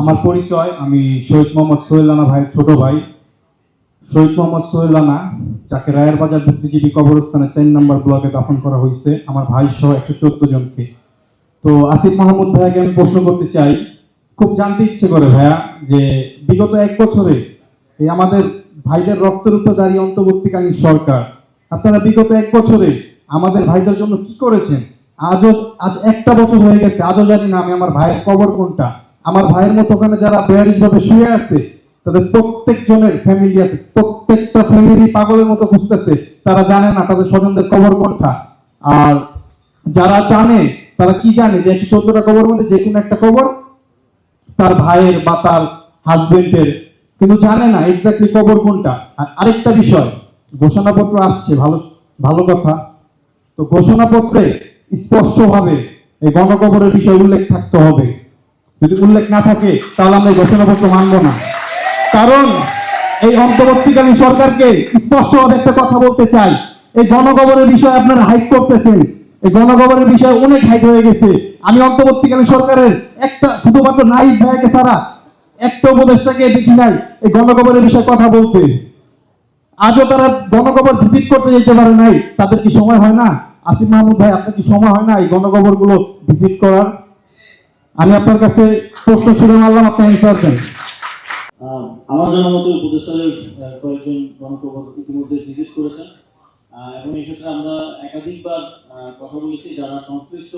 আমার পরিচয়, আমি শহীদ মোহাম্মদ সোহেল রানা ভাইয়ের ছোট ভাই। শহীদ মোহাম্মদ সোহেল রানা যাকে রায়ের বাজার বুদ্ধিজীবী কবরস্থানে চার নম্বর ব্লকে দাফন করা হয়েছে, আমার ভাই সহ একশো চোদ্দ জনকে। তো আসিফ মাহমুদ ভাইয়াকে আমি প্রশ্ন করতে চাই, খুব জানতে ইচ্ছে করে ভাইয়া, যে বিগত এক বছরে এই আমাদের ভাইদের রক্তের উপর দাঁড়িয়ে অন্তর্বর্তীকালীন সরকার, আপনারা বিগত এক বছরে আমাদের ভাইদের জন্য কি করেছেন? আজও, আজ একটা বছর হয়ে গেছে, আজও জানি না আমি আমার ভাইয়ের কবর কোনটা। আমার ভাইয়ের মতো ওখানে যারা বেয়ারিশ ভাবে শুয়ে আছে, তাদের প্রত্যেক জনের ফ্যামিলি আছে, প্রত্যেকটা ফ্যামিলি পাগলের মতো খুঁজতেছে, তারা জানে না তাদের স্বজনদের কবর কোনটা। আর যারা জানে, তারা কি জানে যে একশো চোদ্দটা কবর মধ্যে যে কোনো একটা কবর তার ভাইয়ের বা তার হাজবেন্ডের কিন্তু জানে না এক্স্যাক্টলি কবর কোনটা। আর আরেকটা বিষয়, ঘোষণাপত্র আসছে, ভালো ভালো কথা। তো ঘোষণাপত্রে স্পষ্টভাবে এই গণকবরের বিষয় উল্লেখ থাকতে হবে। উল্লেখ না থাকে, তাহলে আমরা ঘোষণাপত্র মানব না। কারণ এই অন্তর্বর্তীকালীন সরকারকে স্পষ্টভাবে একটা কথা বলতে চাই। এই গণকবরের বিষয়ে আপনারা হাইট করতেছেন। এই গণকবরের বিষয়ে অনেক হাইট হয়ে গেছে। আমি অন্তর্বর্তীকালীন সরকারের একটা, শুধুমাত্র নাহিদ ভাইকে ছাড়া একটা উপদেষ্টাকে দেখি নাই এই গণকবরের বিষয়ে কথা বলতে। আজও তারা গণকবর ভিজিট করতে যেতে পারে নাই। তাদের কি সময় হয় না? আসিফ মাহমুদ ভাই, আপনার কি সময় হয় না এই গণকবরগুলো ভিজিট করার? আমি আপনার কাছে প্রশ্ন ছুড়ে মারলাম আপনি অ্যান্সার দেন। আমার জানা মতো আহ, কয়েকজন গণকবর ইতিমধ্যে ভিজিট করেছেন। এবং এক্ষেত্রে আমরা একাধিকবার কথা বলেছি। যারা সংশ্লিষ্ট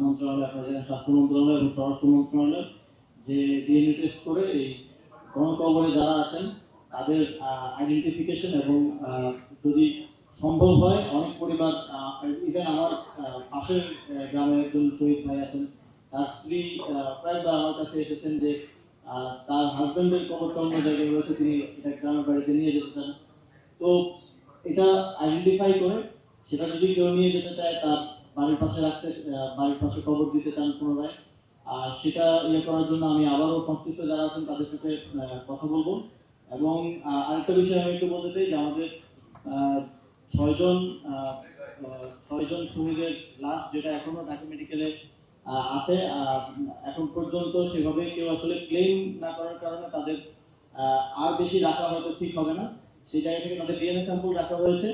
মন্ত্রণালয় আপনারা স্বাস্থ্য মন্ত্রণালয় এবং স্বরাষ্ট্র মন্ত্রণালয় যে ডিএনএ টেস্ট করে এই গণকবরে যারা আছেন তাদের আইডেন্টিফিকেশন এবং যদি সম্ভব হয় অনেক পরিবার ইভেন আমার পাশের গ্রামে একজন শহীদ ভাই আছেন তার স্ত্রী প্রায়বার আমার কাছে এসেছেন যে তার হাজবেন্ডের কবরটা অন্য জায়গায় রয়েছে, তিনি এটা গ্রামের বাড়িতে নিয়ে যেতে চান। তো এটা আইডেন্টিফাই করে, সেটা যদি কেউ নিয়ে যেতে চায়, তার বাড়ির পাশে রাখতে বাড়ির পাশে কবর দিতে চান পুনরায়, আর সেটা ইয়ে করার জন্য আমি আবারও সংশ্লিষ্ট যারা আছেন, তাদের সাথে কথা বলব। এবং আরেকটা বিষয় আমি একটু বলতে চাই, যে আমাদের ছয়জন ছয়জন শহীদের লাশ, যেটা এখনও ঢাকা মেডিকেলে আছে। এখন পর্যন্ত সেভাবে কেউ আসলে ক্লেম না করার কারণে তাদের আর বেশি রাখা হয়তো ঠিক হবে না। সেই জায়গা থেকে তাদের ডিএনএ স্যাম্পল রাখা হয়েছে।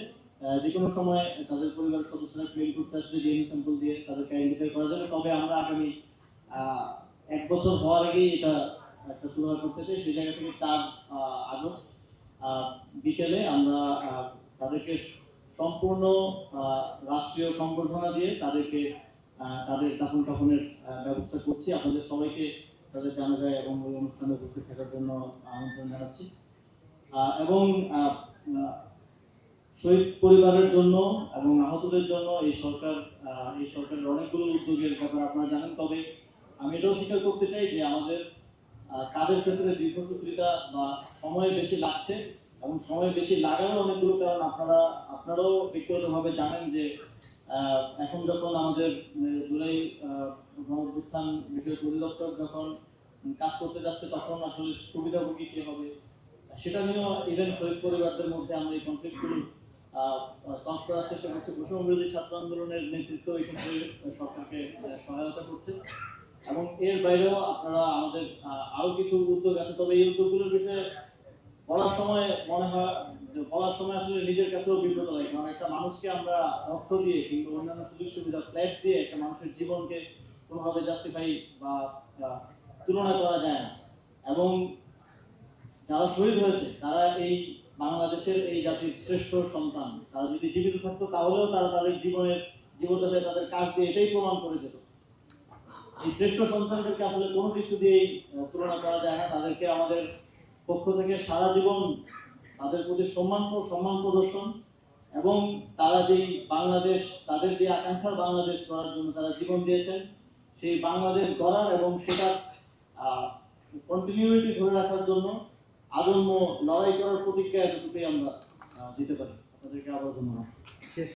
যে কোনো সময় তাদের পরিবারের সদস্যরা ক্লেম করতে আসলে ডিএনএ স্যাম্পল দিয়ে তাদেরকে আইডেন্টিফাই করা যাবে। তবে আমরা আগামী এক বছর হওয়ার আগেই এটা একটা শুরু করতে চাই। সেই জায়গা থেকে চার আগস্ট বিকেলে আমরা তাদেরকে সম্পূর্ণ রাষ্ট্রীয় সংবর্ধনা দিয়ে তাদেরকে তাদের দাফন কাফনের আহ, ব্যবস্থা করছি। আপনাদের সবাইকে তাদের জানা যায় এবং ওই অনুষ্ঠানে উপস্থিত থাকার জন্য আমন্ত্রণ জানাচ্ছি। এবং শহীদ পরিবারের জন্য এবং আহতদের জন্য এই সরকার এই সরকারের অনেকগুলো উদ্যোগের ব্যাপারে আপনারা জানেন। তবে আমি এটাও স্বীকার করতে চাই যে আমাদের কাজের ক্ষেত্রে দীর্ঘসূত্রিতা বা সময় বেশি লাগছে এবং সময় বেশি লাগারও অনেকগুলো কারণ আপনারা আপনারাও ব্যক্তিগতভাবে জানেন যে এখন যখন আমাদের জুলাই গণঅভ্যুত্থান বিষয়ক অধিদপ্তর যখন কাজ করতে যাচ্ছে তখন আসলে সুবিধাভোগী কে হবে? সেটা নিয়েও ইভেন শহীদ পরিবারদের মধ্যে আমরা এই কনফ্লিক্টগুলো সলভ করার চেষ্টা করছি। বৈষম্য বিরোধী ছাত্র আন্দোলনের নেতৃত্ব এই ক্ষেত্রে সরকারকে সহায়তা করছে। এবং এর বাইরেও আপনারা আমাদের আহ, আরও কিছু উদ্যোগ আছে। তবে এই উদ্যোগগুলোর বিষয়ে বলার সময় মনে হয় বলার সময় আসলে নিজের কাছেও বিব্রত লাগে, কারণ একটা মানুষকে আমরা অর্থ দিয়ে কিংবা অন্যান্য সুযোগ সুবিধা ফ্ল্যাট দিয়ে একটা মানুষের জীবনকে কোনোভাবে জাস্টিফাই বা তুলনা করা যায় না। এবং যারা শহীদ হয়েছে, তারা এই বাংলাদেশের এই জাতির শ্রেষ্ঠ সন্তান। তারা যদি জীবিত থাকতো, তাহলেও তারা তাদের জীবনের জীবনদশায় তাদের কাজ দিয়ে এটাই প্রমাণ করে যেত এই শ্রেষ্ঠ সন্তানদেরকে আসলে কোনো কিছু দিয়েই তুলনা করা যায় না। তাদেরকে আমাদের পক্ষ থেকে সারা জীবন তাদের প্রতি সম্মান সম্মান প্রদর্শন এবং তারা যেই বাংলাদেশ, তাদের যে আকাঙ্ক্ষা বাংলাদেশ করার জন্য তারা জীবন দিয়েছেন, সেই বাংলাদেশ গড়ার এবং সেটা কন্টিনিউটি ধরে রাখার জন্য আদম্য লড়াই করার প্রতিজ্ঞা এতটুকুই আমরা দিতে পারি। আপনাদেরকে আবার ধন্যবাদ।